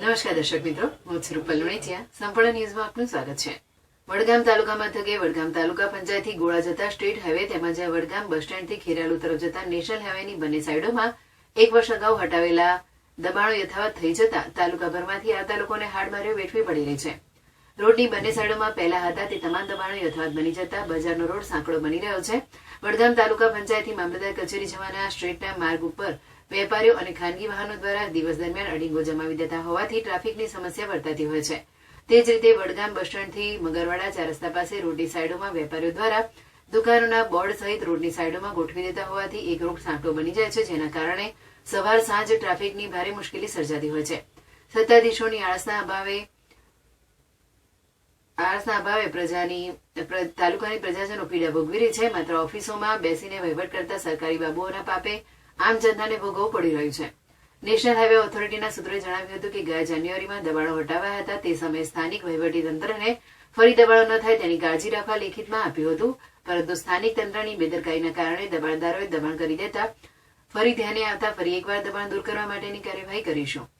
નમસ્કાર દર્શક મિત્રો, હું છું રૂપલ લુણીચિયા સંપૂર્ણ ન્યૂઝમાં આપનું સ્વાગત છે. વડગામ તાલુકા મથકે વડગામ તાલુકા પંચાયતથી ગોળા જતા સ્ટેટ હાઈવે તેમજ વડગામ બસ સ્ટેન્ડથી ખેરાલુ તરફ જતા નેશનલ હાઈવેની બંને સાઈડોમાં એક વર્ષ અગાઉ હટાવેલા દબાણો યથાવત થઈ જતા તાલુકાભરમાંથી આવતા લોકોને હાડમારીઓ વેઠવી પડી રહી છે. રોડની બંને સાઈડોમાં પહેલા હતા તે તમામ દબાણો યથાવત બની જતા બજારનો રોડ સાંકડો બની રહ્યો છે. વડગામ તાલુકા પંચાયતથી મામલતદાર કચેરી જવાના સ્ટ્રીટના માર્ગ ઉપર વેપારીઓ અને ખાનગી વાહનો દ્વારા દિવસ દરમિયાન અડીંગો જમાવી દેતા હોવાથી ટ્રાફિકની સમસ્યા વર્તાતી હોય છે. તે જ રીતે વડગામ બસ સ્ટેન્ડથી મગરવાડા ચાર રસ્તા પાસે રોડની સાઈડોમાં વેપારીઓ દ્વારા દુકાનોના બોર્ડ સહિત રોડની સાઈડોમાં ગોઠવી દેતા હોવાથી એક રોડ સાંકડો બની જાય છે, જેના કારણે સવાર સાંજ ટ્રાફિકની ભારે મુશ્કેલી સર્જાતી હોય છે. સત્તાધીશોની આળસના અભાવે આળસના અભાવે પ્રજાની તાલુકાની પ્રજાજનો પીડા ભોગવી રહી છે. માત્ર ઓફિસોમાં બેસીને વહીવટ કરતા સરકારી બાબુઓના પાપે આમ જનતાને ભોગવવું પડી રહ્યું છે. નેશનલ હાઈવે ઓથોરિટીના સૂત્રોએ જણાવ્યું હતું કે ગયા જાન્યુઆરીમાં દબાણો હટાવાયા હતા. તે સમયે સ્થાનિક વહીવટી તંત્રને ફરી દબાણો ન થાય તેની કાળજી રાખવા લેખિતમાં આપ્યું હતું. પરંતુ સ્થાનિક તંત્રની બેદરકારીના કારણે દબાણદારોએ દબાણ કરી દેતા ફરી ધ્યાને આવતા ફરી એકવાર દબાણ દૂર કરવા માટેની કાર્યવાહી કરીશું.